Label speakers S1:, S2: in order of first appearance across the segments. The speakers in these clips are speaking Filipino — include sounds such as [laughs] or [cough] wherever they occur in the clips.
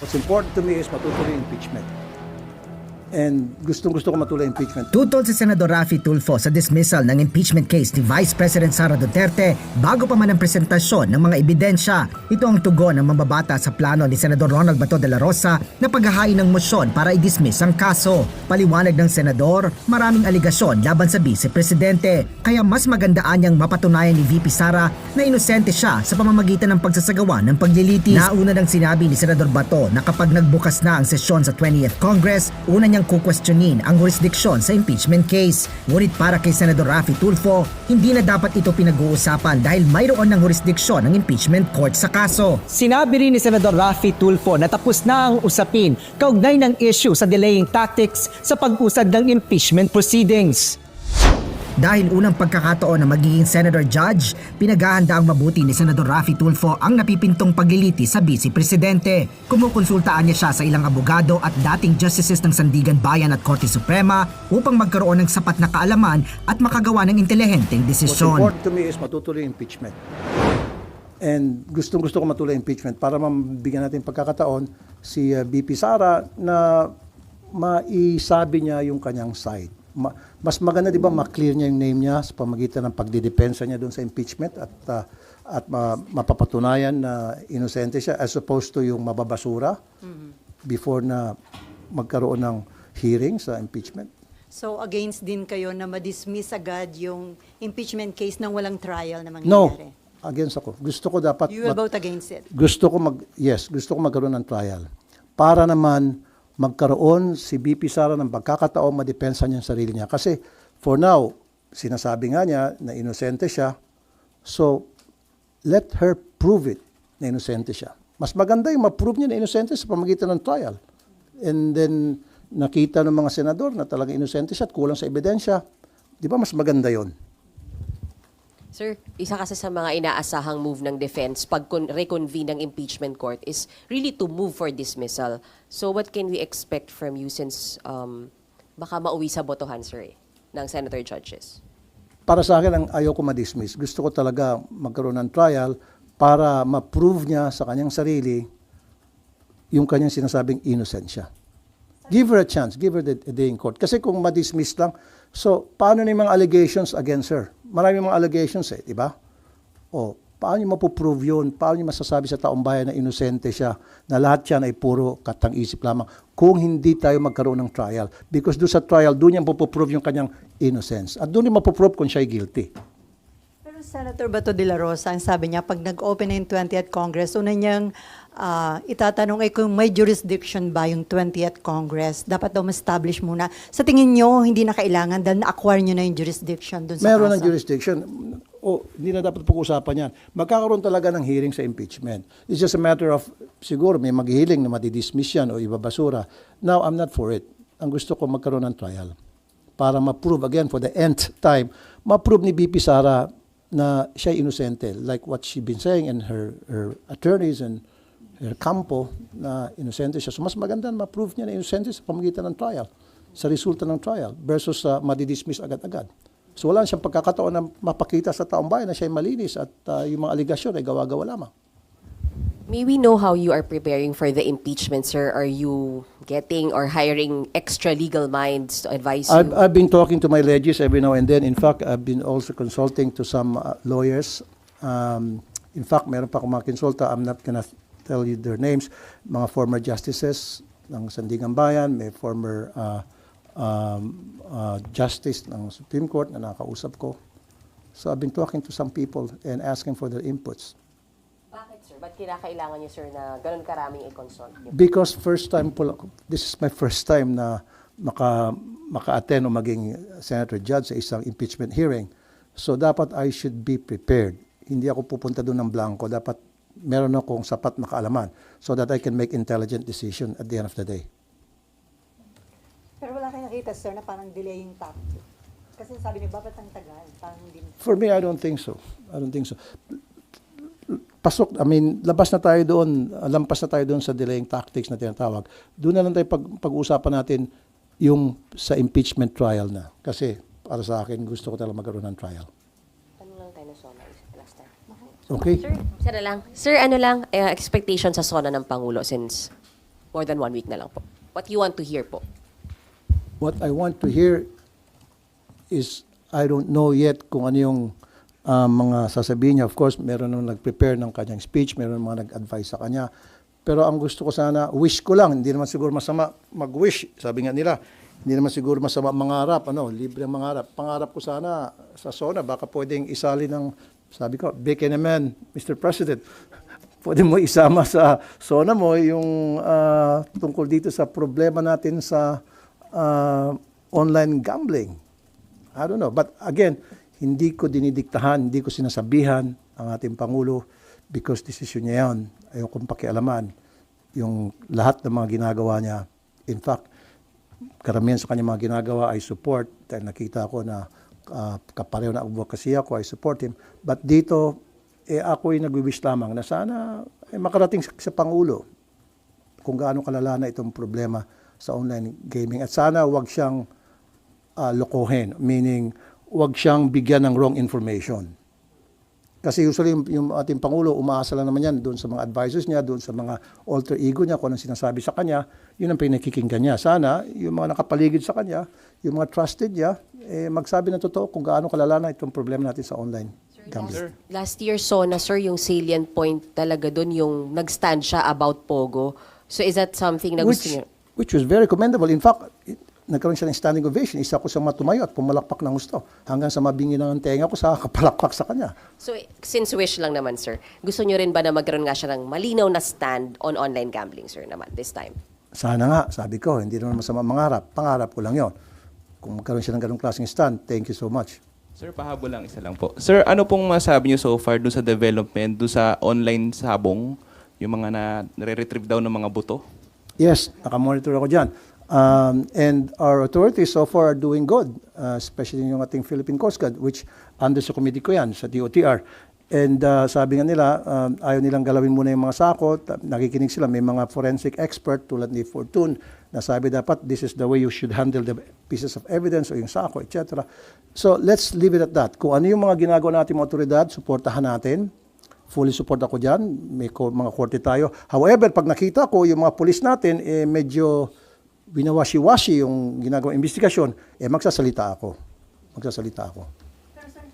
S1: What's important to me is matutuloy impeachment. And gustong gusto ko matuloy impeachment.
S2: Tutol si Senador Rafi Tulfo sa dismissal ng impeachment case ni Vice President Sara Duterte bago pa man ang presentasyon ng mga ebidensya. Ito ang tugon ng mambabata sa plano ni Senador Ronald Bato de la Rosa na paghahain ng motion para i-dismiss ang kaso. Paliwanag ng Senador, maraming aligasyon laban sa Vice Presidente. Kaya mas magandaan niyang mapatunayan ni VP Sara na inosente siya sa pamamagitan ng pagsasagawa ng paglilitis. Nauna nang sinabi ni Senador Bato na kapag nagbukas na ang sesyon sa 20th Congress, una niyang kukwestiyonin ang jurisdiction sa impeachment case. Ngunit para kay Senador Rafi Tulfo, hindi na dapat ito pinag-uusapan dahil mayroon ng jurisdiction ng impeachment court sa kaso.
S3: Sinabi rin ni Senador Rafi Tulfo na tapos na ang usapin kaugnay ng issue sa delaying tactics sa pag-usad ng impeachment proceedings.
S2: Dahil unang pagkakataon na magiging Senator Judge, pinaghahanda ang mabuti ni Senador Rafi Tulfo ang napipintong pagliliti sa Vice Presidente. Kumukonsultaan niya siya sa ilang abogado at dating justices ng Sandigan Bayan at Korte Suprema upang magkaroon ng sapat na kaalaman at makagawa ng intelihenteng
S1: What's
S2: desisyon.
S1: important to me is matutuloy impeachment. And gustong gusto ko matuloy impeachment para mabigyan natin pagkakataon si uh, BP Sara na maisabi niya yung kanyang side. Ma- mas maganda 'di ba ma-clear niya yung name niya sa pamagitan ng pagdidepensa niya doon sa impeachment at uh, at ma- mapapatunayan na inosente siya as opposed to yung mababasura before na magkaroon ng hearing sa impeachment.
S4: So against din kayo na ma-dismiss agad yung impeachment case nang walang trial na
S1: No,
S4: mangyayari?
S1: against ako. Gusto ko dapat
S4: You will vote against it?
S1: gusto ko mag yes, gusto ko magkaroon ng trial. Para naman magkaroon si BP Sara ng pagkakataon madepensa niya ang sarili niya. Kasi for now, sinasabi nga niya na inosente siya. So, let her prove it na inosente siya. Mas maganda yung ma-prove niya na inosente sa pamagitan ng trial. And then, nakita ng mga senador na talagang inosente siya at kulang sa ebidensya. Di ba mas maganda yon?
S5: Sir, isa kasi sa mga inaasahang move ng defense pag con- reconvene ng impeachment court is really to move for dismissal. So what can we expect from you since um, baka mauwi sa botohan, sir, eh, ng senator judges?
S1: para sa akin, ang ayaw ko ma-dismiss. Gusto ko talaga magkaroon ng trial para ma-prove niya sa kanyang sarili yung kanyang sinasabing innocent siya. Give her a chance. Give her the, day in court. Kasi kung ma-dismiss lang, so paano na yung mga allegations against her? Marami mga allegations eh, di ba? O, paano niyo mapuprove yun? Paano niyo masasabi sa taong bayan na inosente siya, na lahat yan ay puro katang-isip lamang, kung hindi tayo magkaroon ng trial. Because doon sa trial, doon niya mapuprove yung kanyang innocence. At doon niya mapuprove kung siya ay guilty.
S4: Pero Senator Bato de la Rosa, ang sabi niya, pag nag-open na yung 20th Congress, una niyang ah, itatanong ay kung may jurisdiction ba yung 20th Congress. Dapat daw ma-establish muna. Sa tingin niyo, hindi na kailangan dahil na-acquire niyo na yung jurisdiction dun sa
S1: Meron
S4: kaso.
S1: ng jurisdiction. O, hindi na dapat pag-usapan yan. Magkakaroon talaga ng hearing sa impeachment. It's just a matter of, siguro may maghihiling na madidismiss yan o ibabasura. Now, I'm not for it. Ang gusto ko magkaroon ng trial. Para ma-prove again for the nth time, ma-prove ni BP Sara na siya inosente. Like what she been saying and her, her attorneys and her campo na inosente siya. So mas maganda na ma-prove niya na inosente sa pamagitan ng trial, sa resulta ng trial versus sa madidismiss agad-agad. So wala siyang pagkakataon na mapakita sa taong bayan na siya ay malinis at uh, yung mga aligasyon ay gawa-gawa lamang.
S5: May we know how you are preparing for the impeachment, sir? Are you getting or hiring extra legal minds to advise you?
S1: I've, I've been talking to my legis every now and then. In fact, I've been also consulting to some uh, lawyers. Um, in fact, meron pa akong mga konsulta. I'm not gonna tell you their names. Mga former justices ng Sandigan Bayan, may former uh, um, uh, justice ng Supreme Court na nakausap ko. So I've been talking to some people and asking for their inputs.
S5: Bakit, sir? Ba't kinakailangan niyo, sir, na ganun karaming i-consult niyo?
S1: Because first time po, this is my first time na maka, maka-attend o maging senator judge sa isang impeachment hearing. So dapat I should be prepared. Hindi ako pupunta doon ng blanco. Dapat meron akong sapat na kaalaman so that I can make intelligent decision at the end of the day.
S4: Pero wala kayo nakita, sir, na parang delaying tactic. Kasi sabi niyo, bakit ang tagal? Parang hindi.
S1: For me, I don't think so. I don't think so. Pasok, I mean, labas na tayo doon, lampas na tayo doon sa delaying tactics na tinatawag. Doon na lang tayo pag, pag-uusapan natin yung sa impeachment trial na. Kasi para sa akin, gusto ko talaga magkaroon ng trial.
S5: Ano lang tayo na?
S1: Okay?
S5: Sir, na lang. Sir, ano lang, eh, expectation sa SONA ng Pangulo since more than one week na lang po. What you want to hear po?
S1: What I want to hear is, I don't know yet kung ano yung ah, mga sasabihin niya. Of course, meron nang nag-prepare ng kanyang speech, meron mga nag-advise sa kanya. Pero ang gusto ko sana, wish ko lang, hindi naman siguro masama mag-wish. Sabi nga nila, hindi naman siguro masama mangarap, ano, libre ang mangarap. Pangarap ko sana sa SONA, baka pwedeng isali ng, sabi ko, big man, Mr. President. [laughs] Pwede mo isama sa SONA mo yung ah, tungkol dito sa problema natin sa ah, online gambling. I don't know. But again, hindi ko dinidiktahan, hindi ko sinasabihan ang ating Pangulo because desisyon niya yan. Ayokong pakialaman yung lahat ng mga ginagawa niya. In fact, karamihan sa kanya mga ginagawa ay support dahil nakita ko na uh, kapareho na advocacy ako, I support him. But dito, eh, ako ay nagwiwish lamang na sana eh, makarating sa, sa Pangulo kung gaano kalala na itong problema sa online gaming. At sana wag siyang ah, lokohin, meaning wag siyang bigyan ng wrong information. Kasi usually yung, yung ating Pangulo, umaasa lang naman yan doon sa mga advisors niya, doon sa mga alter ego niya, kung anong sinasabi sa kanya, yun ang pinakikinggan niya. Sana, yung mga nakapaligid sa kanya, yung mga trusted niya, eh, magsabi ng totoo kung gaano kalala na itong problema natin sa online gambling.
S5: Last year, SONA, sir, yung salient point talaga doon, yung nag-stand siya about Pogo. So is that something na gusto
S1: which,
S5: niyo?
S1: which was very commendable. In fact, nagkaroon siya ng standing ovation. Isa ko sa matumayo at pumalakpak ng gusto. Hanggang sa mabingi ng tenga ko sa kapalakpak sa kanya.
S5: So, since wish lang naman, sir, gusto niyo rin ba na magkaroon nga siya ng malinaw na stand on online gambling, sir, naman, this time?
S1: Sana nga, sabi ko, hindi naman masama mangarap. Pangarap ko lang yon. Kung magkaroon siya ng ganong klaseng stand, thank you so much.
S6: Sir, pahabol lang isa lang po. Sir, ano pong masabi niyo so far doon sa development, doon sa online sabong, yung mga na nare-retrieve daw ng mga buto?
S1: Yes, nakamonitor ako dyan. Um, and our authorities so far are doing good, uh, especially yung ating Philippine Coast Guard, which under sa committee ko yan, sa DOTR. And uh, sabi nga nila, um, ayaw nilang galawin muna yung mga sako. Ta- Nakikinig sila, may mga forensic expert tulad ni Fortune na sabi dapat this is the way you should handle the pieces of evidence o yung sako, etc. So let's leave it at that. Kung ano yung mga ginagawa natin mga otoridad, suportahan natin. Fully support ako dyan. May ko, mga korte tayo. However, pag nakita ko yung mga pulis natin, eh, medyo binawashi-washi yung ginagawang investigasyon, eh magsasalita ako. Magsasalita ako.
S4: Pero sir,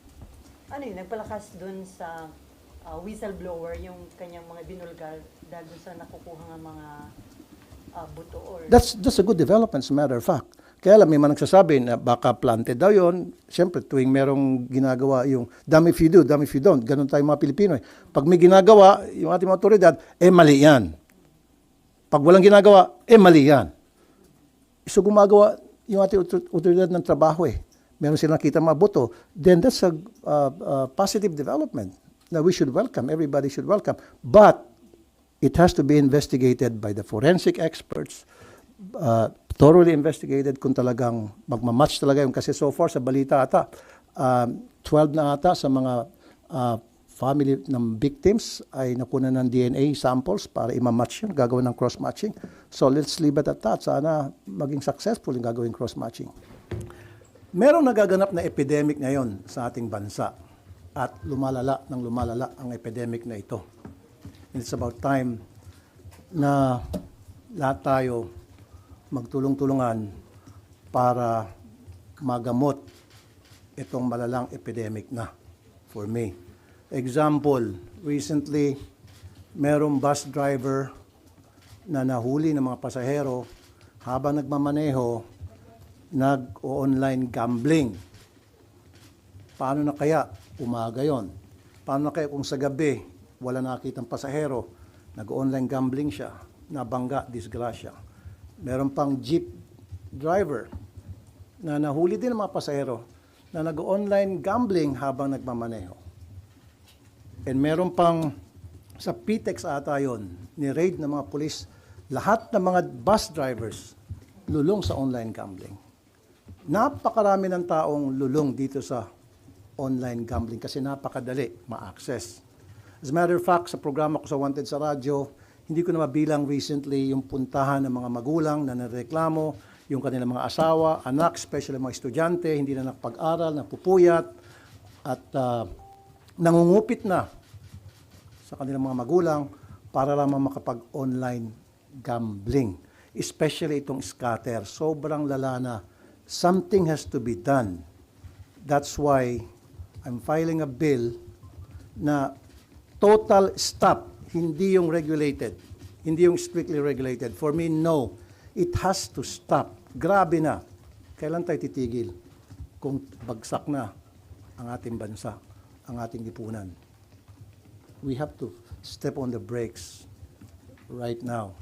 S4: ano yun, nagpalakas dun sa ah, whistleblower yung kanyang mga binulgar dahil dun sa nakukuha ng mga ah, buto or...
S1: That's, that's a good development, as a matter of fact. Kaya lang, may mga nagsasabi na baka planted daw yun. Siyempre, tuwing merong ginagawa yung damn if you do, damn if you don't. Ganun tayo mga Pilipino. Eh. Pag may ginagawa, yung ating mga otoridad, eh mali yan. Pag walang ginagawa, eh mali yan. So gumagawa yung ating otor- otoridad ng trabaho eh. Meron silang nakita mga boto. Then that's a uh, uh, positive development na we should welcome. Everybody should welcome. But it has to be investigated by the forensic experts, uh, thoroughly investigated kung talagang magmamatch talaga yung kasi so far sa balita ata, um, 12 na ata sa mga uh, family ng victims ay nakuha ng DNA samples para imamatch yun, gagawin ng cross-matching. So let's leave it at that. Sana maging successful yung gagawin cross-matching. Merong nagaganap na epidemic ngayon sa ating bansa at lumalala ng lumalala ang epidemic na ito. And it's about time na lahat tayo magtulong-tulungan para magamot itong malalang epidemic na for me. Example, recently, merong bus driver na nahuli ng mga pasahero habang nagmamaneho, nag-online gambling. Paano na kaya umaga yon? Paano na kaya kung sa gabi wala nakitang pasahero, nag-online gambling siya, nabangga, disgrasya. Meron pang jeep driver na nahuli din ng mga pasahero na nag-online gambling habang nagmamaneho. And meron pang sa PTEX ata yon, ni-raid ng mga pulis, lahat ng mga bus drivers lulong sa online gambling. Napakarami ng taong lulong dito sa online gambling kasi napakadali ma-access. As a matter of fact, sa programa ko sa Wanted sa radyo, hindi ko na mabilang recently yung puntahan ng mga magulang na nareklamo, yung kanilang mga asawa, anak, especially mga estudyante, hindi na nakapag-aral, napupuyat, at ah, nangungupit na sa kanilang mga magulang para lamang makapag-online gambling. Especially itong scatter. Sobrang lala na. Something has to be done. That's why I'm filing a bill na total stop, hindi yung regulated, hindi yung strictly regulated. For me, no. It has to stop. Grabe na. Kailan tayo titigil? Kung bagsak na ang ating bansa, ang ating lipunan. We have to step on the brakes right now.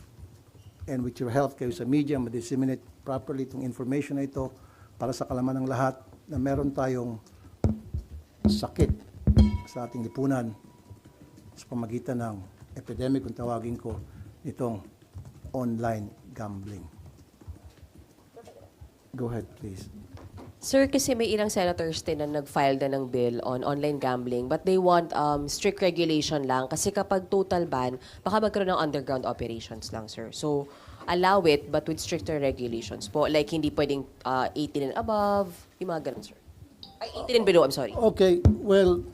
S1: And with your help kayo sa media, ma-disseminate properly itong information na ito para sa kalaman ng lahat na meron tayong sakit sa ating lipunan sa pamagitan ng epidemic, kung tawagin ko, itong online gambling. Go ahead, please.
S5: Sir, kasi may ilang senators din na nag-file na ng bill on online gambling but they want um, strict regulation lang kasi kapag total ban, baka magkaroon ng underground operations lang, sir. So, allow it but with stricter regulations po. Like, hindi pwedeng uh, 18 and above, yung mga ganun, sir. Ay, 18 and below, I'm sorry.
S1: Okay, well,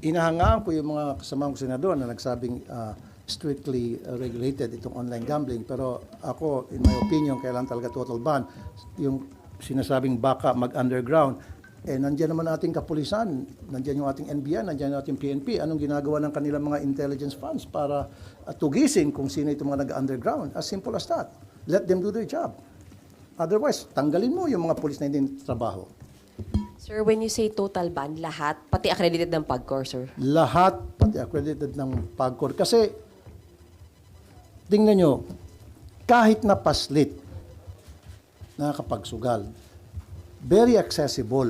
S1: inahangaan ko yung mga kasama ko senador na nagsabing ah, strictly uh, regulated itong online gambling. Pero ako, in my opinion, kailan talaga total ban. Yung sinasabing baka mag-underground, eh, nandiyan naman ating kapulisan, nandiyan yung ating NBI, nandiyan yung ating PNP. Anong ginagawa ng kanilang mga intelligence funds para uh, tugisin kung sino itong mga nag-underground? As simple as that. Let them do their job. Otherwise, tanggalin mo yung mga pulis na hindi trabaho.
S5: Sir, when you say total ban, lahat, pati accredited ng PAGCOR, sir.
S1: lahat, pati accredited ng PAGCOR. Kasi, tingnan nyo, kahit na paslit, nakakapagsugal, very accessible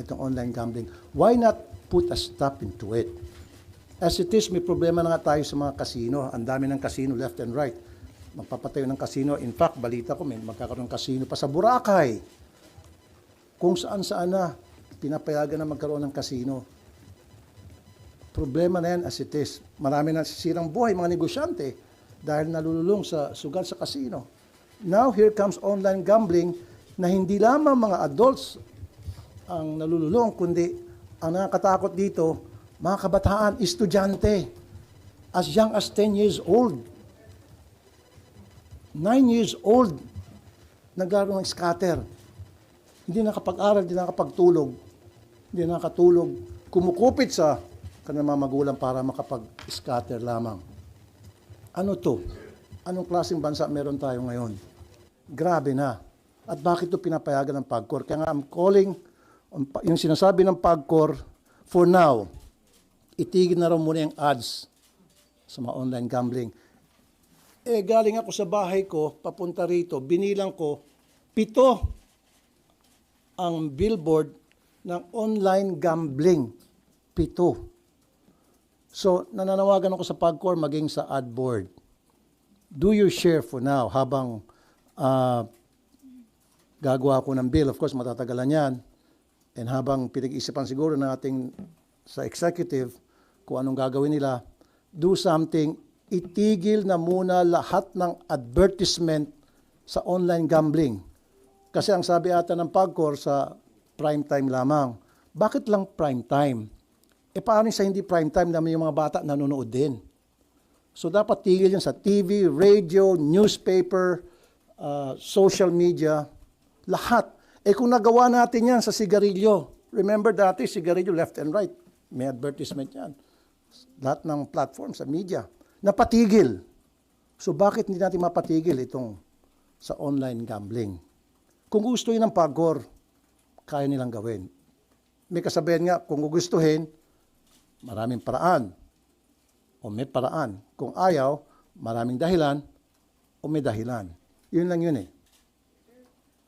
S1: itong online gambling. Why not put a stop into it? As it is, may problema na nga tayo sa mga kasino. Ang dami ng kasino left and right. Magpapatayo ng kasino. In fact, balita ko, may magkakaroon ng kasino pa sa Boracay. Kung saan-saan na, pinapayagan na magkaroon ng kasino problema na yan as it is. Marami na sisirang buhay, mga negosyante, dahil nalululong sa sugal sa kasino. Now, here comes online gambling na hindi lamang mga adults ang nalululong, kundi ang nakakatakot dito, mga kabataan, estudyante, as young as 10 years old, 9 years old, naglaro ng scatter. Hindi nakapag-aral, hindi nakapagtulog, hindi nakatulog, kumukupit sa kanilang mga magulang para makapag-scatter lamang. Ano to? Anong klaseng bansa meron tayo ngayon? Grabe na. At bakit ito pinapayagan ng PAGCOR? Kaya nga I'm calling, on yung sinasabi ng PAGCOR, for now, itigil na raw muna yung ads sa mga online gambling. Eh, galing ako sa bahay ko, papunta rito, binilang ko, pito ang billboard ng online gambling. Pito. So, nananawagan ako sa PAGCOR maging sa ad board. Do your share for now habang ah, gagawa ako ng bill. Of course, matatagalan yan. And habang pinag-isipan siguro ng ating sa executive kung anong gagawin nila, do something, itigil na muna lahat ng advertisement sa online gambling. Kasi ang sabi ata ng PAGCOR sa prime time lamang, bakit lang prime time? E paano sa hindi prime time naman yung mga bata nanonood din? So dapat tigil yan sa TV, radio, newspaper, uh, social media, lahat. Eh kung nagawa natin yan sa sigarilyo, remember dati sigarilyo left and right, may advertisement yan. Lahat ng platform sa media, napatigil. So bakit hindi natin mapatigil itong sa online gambling? Kung gusto yun ng pagor, kaya nilang gawin. May kasabihan nga, kung gugustuhin, maraming paraan. O may paraan. Kung ayaw, maraming dahilan o may dahilan. Yun lang yun eh.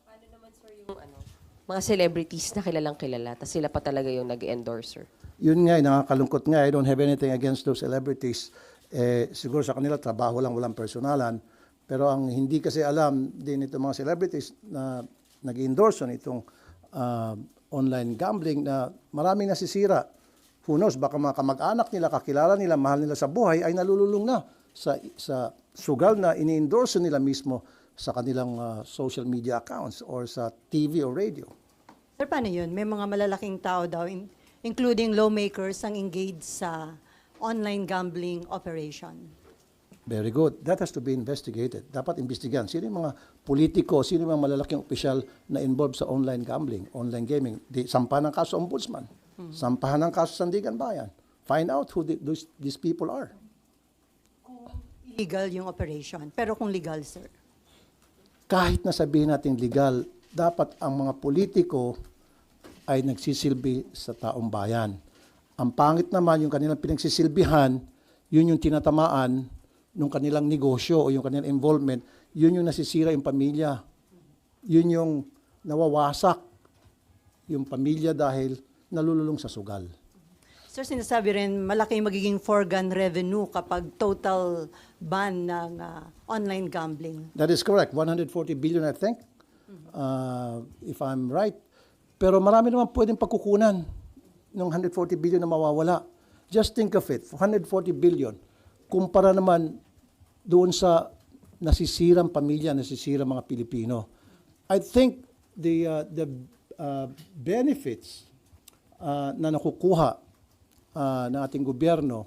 S5: Paano naman, sir, yung ano, mga celebrities na kilalang kilala, tapos sila pa talaga yung nag-endorser?
S1: Yun nga, eh, nakakalungkot nga. I don't have anything against those celebrities. Eh, siguro sa kanila, trabaho lang, walang personalan. Pero ang hindi kasi alam din itong mga celebrities na nag-endorse itong ah, online gambling na maraming nasisira. Who knows, baka mga kamag-anak nila, kakilala nila, mahal nila sa buhay, ay nalululong na sa, sa sugal na ini-endorse nila mismo sa kanilang ah, social media accounts or sa TV or radio.
S4: Sir, paano yun? May mga malalaking tao daw, in- including lawmakers, ang engaged sa online gambling operation.
S1: Very good. That has to be investigated. Dapat investigahan. Sino yung mga politiko, sino yung mga malalaking opisyal na involved sa online gambling, online gaming. Di, sampahan ng kaso ombudsman. Sampahan ng kaso Sandigan Bayan. Find out who the- those, these people are.
S4: Illegal yung operation. Pero kung legal, sir.
S1: Kahit na sabihin natin legal, dapat ang mga politiko ay nagsisilbi sa taong bayan. Ang pangit naman yung kanilang pinagsisilbihan, yun yung tinatamaan ng kanilang negosyo o yung kanilang involvement, yun yung nasisira yung pamilya. Yun yung nawawasak yung pamilya dahil nalululong sa sugal.
S4: Sir, sinasabi rin malaki magiging foregone revenue kapag total ban ng ah, online gambling.
S1: That is correct. 140 billion, I think, uh, if I'm right. Pero marami naman pwedeng pagkukunan ng 140 billion na mawawala. Just think of it, 140 billion. Kumpara naman doon sa nasisirang pamilya, nasisirang mga Pilipino. I think the uh, the uh, benefits uh, na nakukuha uh, ng ating gobyerno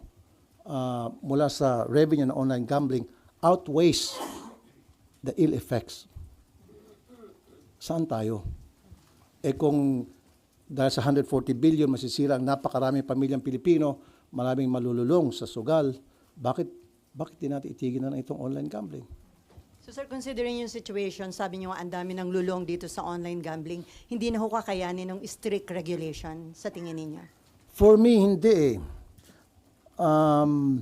S1: uh, mula sa revenue ng online gambling outweighs the ill effects. Saan tayo? Eh kung dahil sa 140 billion masisira ang napakaraming pamilyang Pilipino, maraming malululong sa sugal, bakit bakit di natin itigil na itong online gambling?
S4: So sir, considering yung situation, sabi niyo ang dami ng lulong dito sa online gambling, hindi na ho kakayanin ng strict regulation sa tingin ninyo?
S1: For me, hindi eh. Um,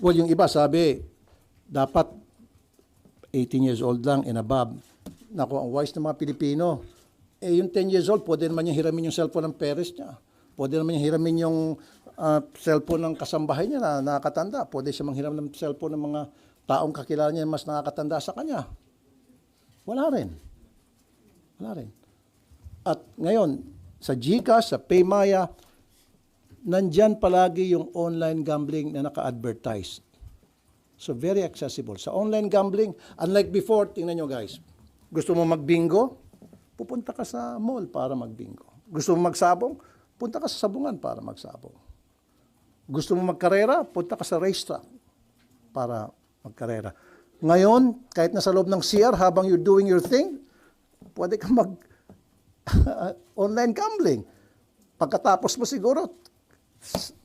S1: well, yung iba sabi, dapat 18 years old lang and above. Naku, ang wise ng mga Pilipino. Eh, yung 10 years old, pwede naman niya hiramin yung cellphone ng parents niya. Pwede naman niya hiramin yung ah, cellphone ng kasambahay niya na nakakatanda. Pwede siya manghiram ng cellphone ng mga taong kakilala niya mas nakakatanda sa kanya. Wala rin. Wala rin. At ngayon, sa GCash, sa Paymaya, nandyan palagi yung online gambling na naka-advertise. So very accessible. Sa online gambling, unlike before, tingnan nyo guys, gusto mo magbingo, pupunta ka sa mall para magbingo. Gusto mo magsabong, punta ka sa sabungan para magsabong. Gusto mo magkarera, punta ka sa racetrack para magkarera. Ngayon, kahit nasa loob ng CR, habang you're doing your thing, pwede ka mag [laughs] online gambling. Pagkatapos mo siguro,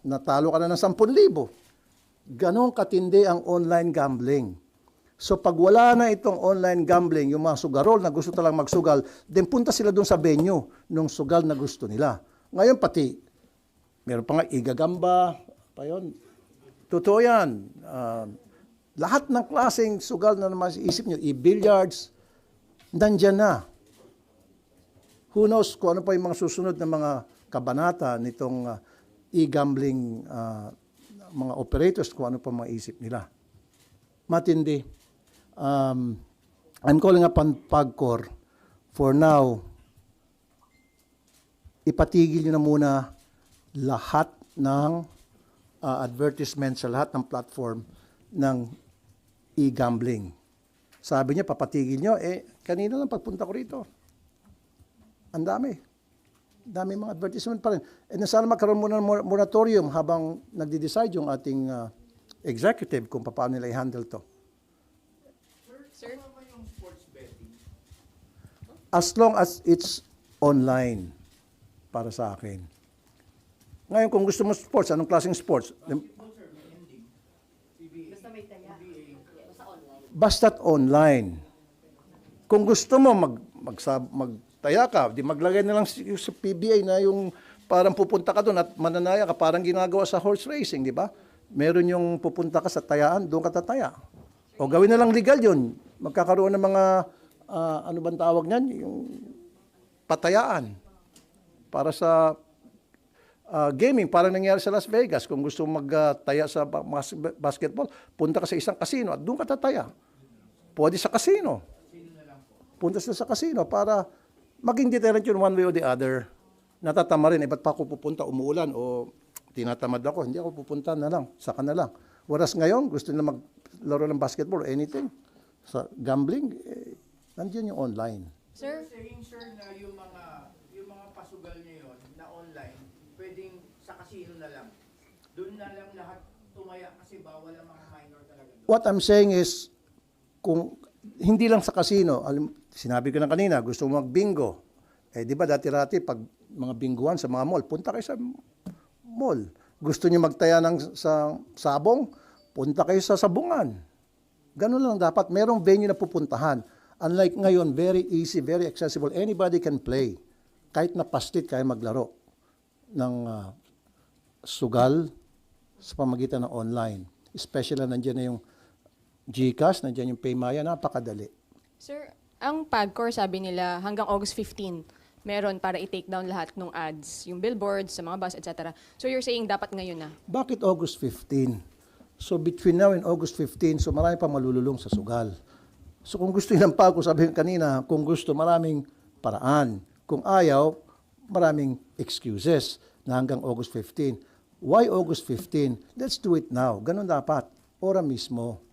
S1: natalo ka na ng 10,000. Ganon katindi ang online gambling. So pag wala na itong online gambling, yung mga sugarol na gusto talang magsugal, then punta sila doon sa venue nung sugal na gusto nila. Ngayon pati, meron pa nga igagamba, pa yun. Totoo yan. Ah, lahat ng klaseng sugal na naman isip nyo, i-billiards, nandyan na. Who knows kung ano pa yung mga susunod na mga kabanata nitong ah, e-gambling ah, mga operators, kung ano pa mga isip nila. Matindi. Um, I'm calling upon PAGCOR for now, ipatigil nyo na muna lahat ng ah, advertisement sa lahat ng platform ng e-gambling. Sabi niya, papatigil nyo. Eh, kanina lang pagpunta ko rito. Ang dami. Dami mga advertisement pa rin. And sana magkaroon muna ng mor- moratorium habang nagde-decide yung ating ah, executive kung paano nila i-handle to.
S5: Sir?
S1: As long as it's online para sa akin. Ngayon, kung gusto mo sports, anong klaseng sports? Basta't online. Kung gusto mo mag, magsab, magtaya ka, di maglagay na lang sa PBA na yung parang pupunta ka doon at mananaya ka, parang ginagawa sa horse racing, di ba? Meron yung pupunta ka sa tayaan, doon ka tataya. O gawin na lang legal yun. Magkakaroon ng mga, ah, ano bang tawag niyan? Yung patayaan para sa ah, gaming, parang nangyari sa Las Vegas. Kung gusto magtaya sa ba- mas- basketball, punta ka sa isang casino at doon ka tataya. Pwede sa casino. Punta sa casino para maging deterrent yun one way or the other. Natatama rin, eh, ba't pa ako pupunta, umuulan o tinatamad ako, hindi ako pupunta na lang, saka na lang. Whereas ngayon, gusto nila maglaro ng basketball or anything. Sa gambling, eh, nandiyan yung online.
S5: Sir?
S7: saying sir na yung mga yung mga pasugal niyo yun na online, pwedeng sa casino na lang. Doon na lang lahat tumaya kasi bawal ang mga minor talaga doon.
S1: what I'm saying is, kung hindi lang sa casino, alam, sinabi ko na kanina, gusto mo mag-bingo. Eh, di ba dati-rati, pag mga binguan sa mga mall, punta kayo sa mall. Gusto niyo magtaya ng sa sabong, punta kayo sa sabungan. Ganun lang dapat. Merong venue na pupuntahan. Unlike ngayon, very easy, very accessible. Anybody can play. Kahit na pastit, kaya maglaro ng ah, sugal sa pamagitan ng online. Especially na nandiyan na yung GCash, nandiyan yung Paymaya, napakadali.
S8: Sir, ang PAGCOR sabi nila hanggang August 15 meron para i-take down lahat ng ads, yung billboards sa mga bus, etc. So you're saying dapat ngayon na?
S1: Bakit August 15? So between now and August 15, so marami pa malululong sa sugal. So kung gusto ng pag sabi kanina, kung gusto maraming paraan. Kung ayaw, maraming excuses na hanggang August 15. Why August 15? Let's do it now. Ganun dapat. Ora mismo.